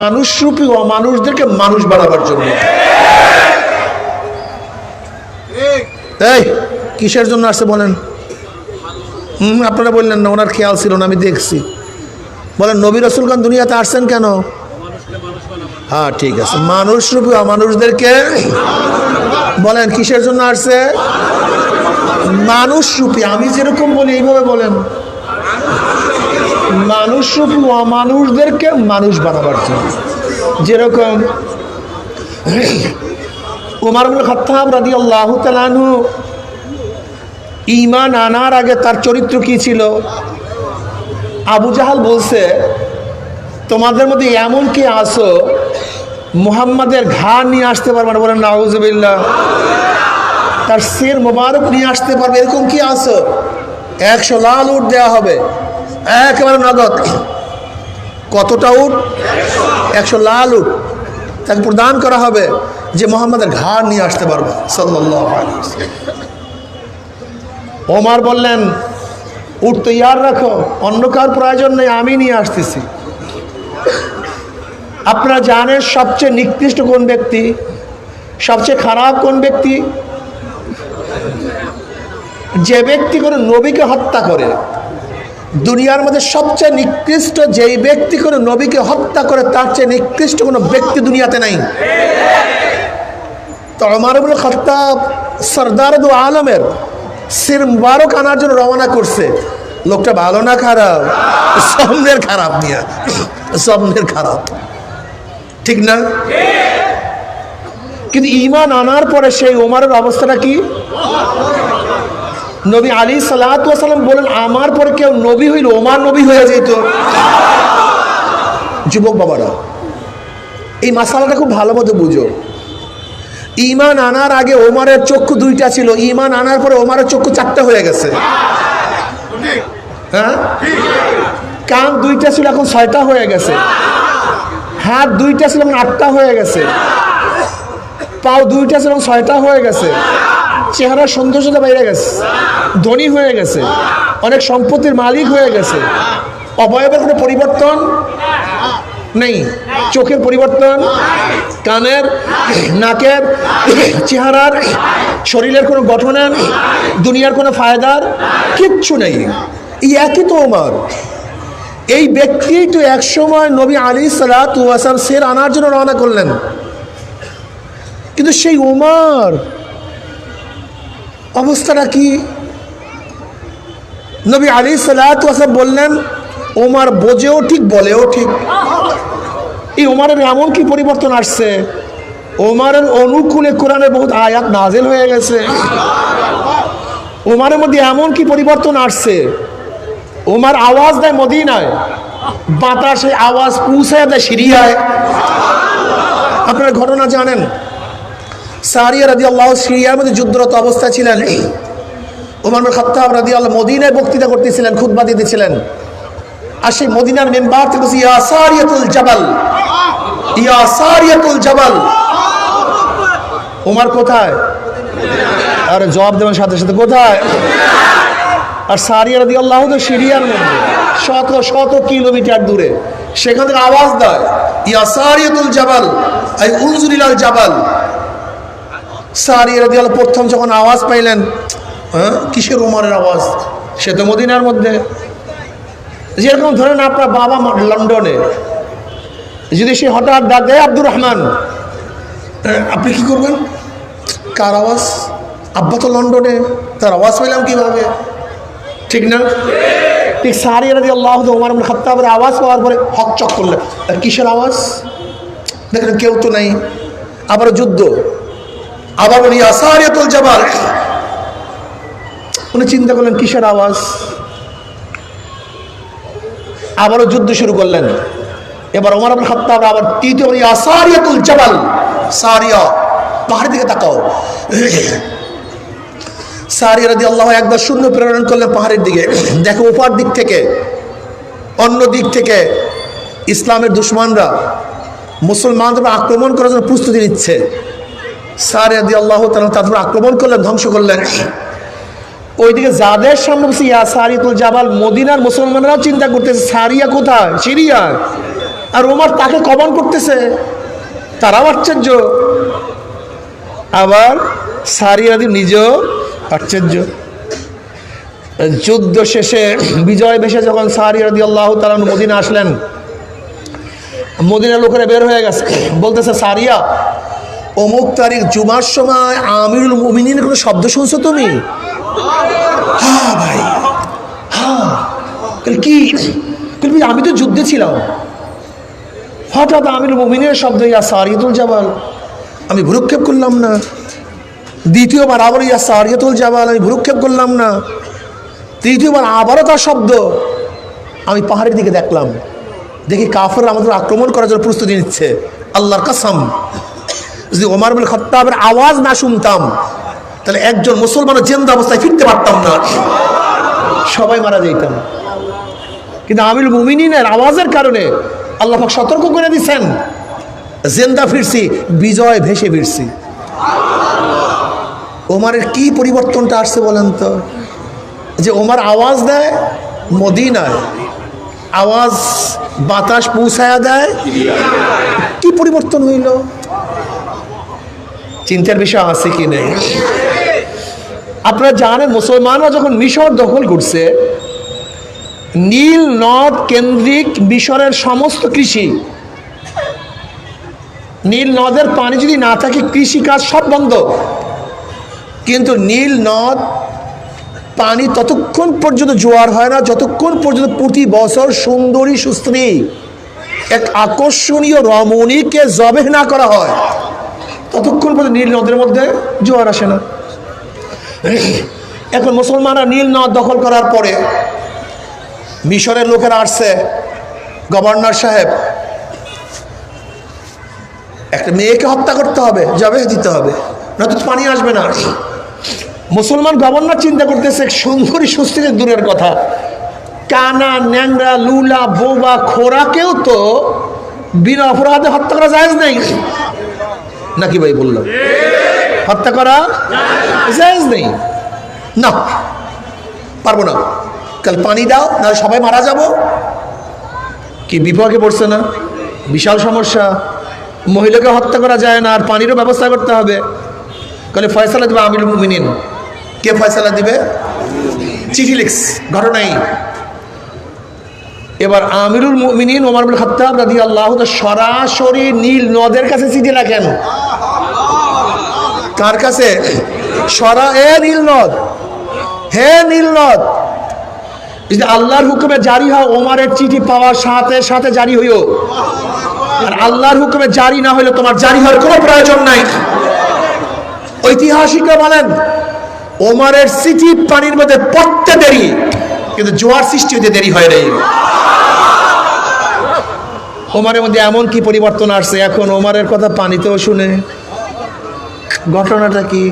মানুষরূপী অমানুষদেরকে মানুষ বানাবার জন্য। এই কিসের জন্য আসছে বলেন? হুম আপনারা বললেন না ওনার খেয়াল ছিল না আমি দেখছি। বলেন নবী রসুল খান দুনিয়াতে আসছেন কেন? হ্যাঁ ঠিক আছে। মানুষরূপী অমানুষদেরকে বলেন কিসের জন্য আসছে? মানুষরূপী আমি যেরকম বলি এইভাবে বলেন। মানুষরূপী অমানুষদেরকে মানুষ বানাবার জন্য। যেরকম উমার আবুল খাত্তাব রাদি আল্লাহ তালানু ইমান আনার আগে তার চরিত্র কি ছিল? আবু জাহাল বলছে, তোমাদের মধ্যে এমন কি আসো মুহাম্মাদের ঘাড় নিয়ে আসতে পারবে না? বলেন নাউজবিল্লা তার সের মোবারক নিয়ে আসতে পারবে, এরকম কি আসো একশো লাল উঠ দেওয়া হবে। একেবারে নগদ। কতটা উঠ একশো লাল উঠ তাকে প্রদান করা হবে যে মোহাম্মদের ঘাড় নিয়ে আসতে পারবে। ওমার বললেন উঠ তো ইয়ার রাখো অন্য কার প্রয়োজন নেই, আমি নিয়ে আসতেছি। আপনারা জানেন সবচেয়ে নিকৃষ্ট কোন ব্যক্তি? সবচেয়ে খারাপ কোন ব্যক্তি? যে ব্যক্তি করে নবীকে হত্যা করে দুনিয়ার মধ্যে সবচেয়ে নিকৃষ্ট যেই ব্যক্তি করে নবীকে হত্যা করে, তার চেয়ে নিকৃষ্ট কোনো ব্যক্তি দুনিয়াতে নাই। তো আমার খত্তাব সর্দার দু আলমের সির মুবারক আনার জন্য রওনা করছে। লোকটা ভালো না খারাপ? সামনের খারাপ নিয়ে সামনের খারাপ। ঠিক না? কিন্তু ইমান আনার পরে সেই ওমারের অবস্থাটা কি? নবী আলী সালাম বলেন, আমার পরে কেউ নবী হইল, ওমার নবী হয়ে যেত যুবক বাবারা, এই মাসালাটা খুব ভালো মতো বুঝো। ইমান আনার আগে ওমারের চক্ষু দুইটা ছিল। ইমান আনার পরে ওমারের চক্ষু চারটা হয়ে গেছে। হ্যাঁ? কান দুইটা ছিল, এখন ছয়টা হয়ে গেছে। হাত দুইটা ছিল, এখন আটটা হয়ে গেছে। পাও দুইটা ছিল, এখন ছয়টা হয়ে গেছে। চেহারা সৌন্দর্যতা বাইরে গেছে। ধনী হয়ে গেছে। অনেক সম্পত্তির মালিক হয়ে গেছে। অবয়বের কোনো পরিবর্তন নেই। চোখের পরিবর্তন, কানের, নাকের, চেহারার, শরীরের কোনো গঠনের, দুনিয়ার কোনো ফায়দার কিচ্ছু নেই। এই একই তো ওমার এই ব্যক্তি তো একসময় নবী আলী সালাতাম সের আনার জন্য রওনা করলেন। কিন্তু সেই ওমার অবস্থাটা কি? নবী আলী সালাতাম বললেন ওমার বোঝেও ঠিক, বলেও ঠিক। এই ওমারের এমন কি পরিবর্তন আসছে? ওমারের অনুকূলে কোরআনের বহুত আয়াত নাজেল হয়ে গেছে। ওমারের মধ্যে এমন কি পরিবর্তন আসছে? ওমার আওয়াজ দেয় মদিনায়, বাতাসে আওয়াজ পুষে দেয় সিরিয়ায়। আপনারা ঘটনা জানেন সারিয়া রাজি আল্লাহ সিরিয়ার মধ্যে যুদ্ধরত অবস্থায় ছিলেন। এই ওমর খত্তাব রাজি আল্লাহ মদিনায় বক্তৃতা করতেছিলেন খুদ্া দিতেছিলেন। আর সেই মদিনার মেম্বার থেকে ইয়া সারিয়াতুল জাবাল, ইয়া সারিয়াতুল জাবাল। ওমার কোথায়? আরে জবাব দেবেন সাথে সাথে কোথায়? আর সারিয়া রাদি আল্লাহ তো সিরিয়ার মধ্যে, শত শত কিলোমিটার দূরে। সেখান থেকে আওয়াজ দেয়, ইয়া সারিয়াতুল জাবাল, আই উনজুরিলাল জাবাল। সারিয়া রাদি আল্লাহ প্রথম যখন আওয়াজ পাইলেন হ্যাঁ কিসের উমারের আওয়াজ? সে তো মদিনার মধ্যে। যেরকম ধরেন আপনার বাবা লন্ডনে, যদি সে হঠাৎ ডাক দেয়, আব্দুর রহমান আপনি কি করবেন? কার আওয়াজ? আব্বা তো লন্ডনে, তার আওয়াজ পেলাম কীভাবে? ঠিক না? ঠিক সারি রাজি আল্লাহ ওমার খাত্তাবের আওয়াজ পাওয়ার পরে হক চক করলেন। কিসের আওয়াজ? দেখেন, কেউ তো নাই আবার যুদ্ধ। আবার উনি আসারিয়াতুল জাবাল। উনি চিন্তা করলেন, কিসের আওয়াজ? আবারও যুদ্ধ শুরু করলেন। এবার ওমর আবুল খাত্তাব আবার তৃতীয় আসারিয়াতুল জাবাল। সারিয়া পাহাড়ের দিকে তাকাও। সারিয়া রাদি আল্লাহ একবার শূন্য প্রেরণ করলেন পাহাড়ের দিকে। দেখো উপার দিক থেকে, অন্য দিক থেকে ইসলামের দুশ্মনরা মুসলমানদের আক্রমণ করার জন্য প্রস্তুতি নিচ্ছে। সারিয়া দি আল্লাহ তাদের আক্রমণ করলেন, ধ্বংস করলেন। ওইদিকে যাদের সামনে বসে ইয়া সারিয়াতুল জাবাল মদিনার মুসলমানরাও চিন্তা করতেছে, সারিয়া কোথায়? সিরিয়া। আর ওমার তাকে কমান করতেছে। তারাও আশ্চর্য। আবার সারিয়াদি নিজেও আশ্চর্য। যুদ্ধ শেষে বিজয় বেশে যখন সারিয়াদি আল্লাহ তালা মদিনা আসলেন, মদিনার লোকেরা বের হয়ে গেছে। বলতেছে, সারিয়া অমুক তারিখ জুমার সময় আমিরুল মুমিনিনের কোনো শব্দ শুনছো তুমি? হ্যাঁ ভাই হ্যাঁ কি? আমি তো যুদ্ধে ছিলাম। হঠাৎ আমিরুল মুমিনের শব্দ ইয়া সারিয়াতুল জাবাল। আমি ভুরুক্ষেপ করলাম না। দ্বিতীয়বার আবার ইয়া সারিয়াতুল জাবাল, আমি ভুরুক্ষেপ করলাম না। তৃতীয়বার আবারও তার শব্দ। আমি পাহাড়ের দিকে দেখলাম। দেখি কাফর আমাদের আক্রমণ করার জন্য প্রস্তুতি নিচ্ছে। আল্লাহর কাসাম। যদি ওমার বিন খত্তাবের আওয়াজ না শুনতাম, তাহলে একজন মুসলমানের জেন্দা অবস্থায় ফিরতে পারতাম না। সবাই মারা যেতাম কিন্তু আমিল মুমিনিনের আওয়াজের কারণে আল্লাহ সতর্ক করে দিচ্ছেন জেন্দা ফিরছি, বিজয় ভেসে ফিরছি। ওমারের কি পরিবর্তনটা আসছে বলেন তো? যে ওমার আওয়াজ দেয়, মদিনায়। আওয়াজ বাতাস পৌঁছায়া দেয়। কি পরিবর্তন হইল? চিন্তার বিষয় আছে কি নেই? আপনারা জানেন, মুসলমানরা যখন মিশর দখল করছে, নীল নদ কেন্দ্রিক মিশরের সমস্ত কৃষি, নীল নদের পানি যদি না থাকে, কৃষিকাজ সব বন্ধ। কিন্তু নীল নদ পানি ততক্ষণ পর্যন্ত জোয়ার হয় না, যতক্ষণ পর্যন্ত প্রতি বছর সুন্দরী সুস্ত্রী এক আকর্ষণীয় রমণীকে জবে না করা হয়। ততক্ষণ পর্যন্ত নীল নদের মধ্যে জোয়ার আসে না। এখন মুসলমানরা নীল নদ দখল করার পরে মিশরের লোকেরা আসছে, গভর্নর সাহেব, একটা মেয়েকে হত্যা করতে হবে জবে দিতে হবে, নয়তো পানি আসবে না। মুসলমান গভর্নর চিন্তা করতেছে, সুন্দরী সুস্থিরের দূরের কথা। কানা, ন্যাংরা, লুলা বোবা খোরাকেও তো বিনা অপরাধে হত্যা করা যায় নেই। নাকি ভাই বললাম? হত্যা করা নেই। না, পারব না। কাল পানি দাও না সবাই মারা যাব। কি বিপাকে পড়ছে না? বিশাল সমস্যা। মহিলাকে হত্যা করা যায় না, আর পানিরও ব্যবস্থা করতে হবে। কালে ফয়সালা দেবে আমির মুমিনিন। কে ফয়সালা দিবে? চিঠি লিখস ঘটনাই। এবার আমিরুল মুমিনিন ওমর বিন খাত্তাব রাদি আল্লাহ সরাসরি নীল নদের কাছে চিঠি রাখেন কার কাছে? সরা, এ নীল নদ হে নীল নদ যদি আল্লাহর হুকুমে জারি হয় ওমারের চিঠি পাওয়ার সাথে সাথে জারি হইও। আর আল্লাহর হুকুমে জারি না হইলে তোমার জারি হওয়ার কোনো প্রয়োজন নাই। ঐতিহাসিকরা বলেন, ওমারের চিঠি পানির মধ্যে পড়তে দেরি, কিন্তু জোয়ার সৃষ্টি হতে দেরি হয় নাই। ওমারের মধ্যে এমন কি পরিবর্তন আসছে? এখন ওমারের কথা পানিতেও শুনে। ঘটনাটা কি?